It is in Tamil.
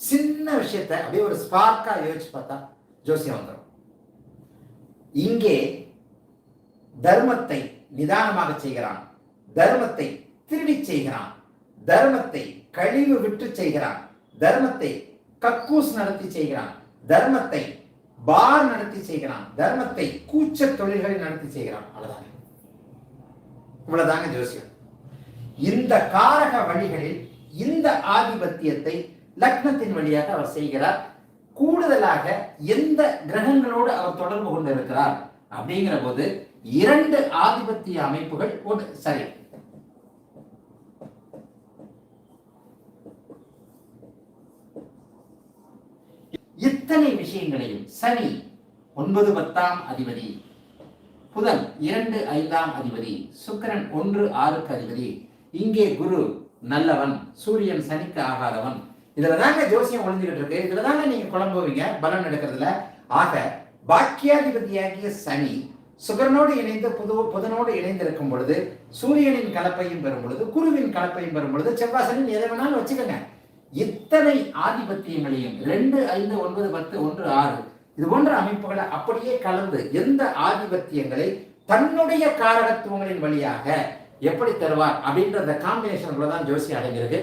சின்ன விஷயத்த அப்படியே ஒரு ஸ்பார்க்கா யோசிச்சு பார்த்தா ஜோசியம் வந்துடும் இங்கே தர்மத்தை நிதானமாக செய்கிறான். தர்மத்தை திருடி செய்கிறான். தர்மத்தை கழிவு விட்டு செய்கிறான். தர்மத்தை கக்கூஸ் நடத்தி செய்கிறான். தர்மத்தை பார் நடத்தி செய்கிறான். தர்மத்தை கூச்ச தொழில்களை நடத்தி செய்கிறான். அவ்வளவுதாங்க இவ்வளவுதாங்க ஜோசியம். இந்த காரக வழிகளில் இந்த ஆதிபத்தியத்தை லக்னத்தின் வழியாக அவர் செய்கிறார். கூடுதலாக எந்த கிரகங்களோடு அவர் தொடர்பு கொண்டு இருக்கிறார் அப்படிங்கிற போது இரண்டு ஆதிபத்திய அமைப்புகள் ஒரு சரி. இத்தனை விஷயங்களையும் சனி ஒன்பது பத்தாம் அதிபதி புதன் இரண்டு ஐந்தாம் அதிபதி சுக்கிரன் ஒன்று ஆறுக்கு அதிபதி. இங்கே குரு நல்லவன் சூரியன் சனிக்கு ஆகாதவன். இதுல தாங்க ஜோசியம் ஒழிஞ்சுக்கிட்டு இருக்கு இதுல தாங்க நீங்க குழம்புவீங்க பலன் எடுக்கிறதுல. ஆக பாக்கியாதிபதியாகிய சனி சுகரனோடு இணைந்து புது புதனோடு இணைந்திருக்கும் பொழுது சூரியனின் கலப்பையும் பெறும் பொழுது குருவின் கலப்பையும் பெறும் பொழுது செவ்வாசனின் எதை வேணாலும் வச்சுக்கோங்க. இத்தனை ஆதிபத்தியங்களையும் ரெண்டு ஐந்து ஒன்பது பத்து ஒன்று ஆறு இது போன்ற அமைப்புகளை அப்படியே கலந்து எந்த ஆதிபத்தியங்களை தன்னுடைய காரகத்துவங்களின் வழியாக எப்படி தருவார் அப்படின்ற அந்த காம்பினேஷனுக்குள்ள தான் ஜோசி அடங்கியிருக்கு.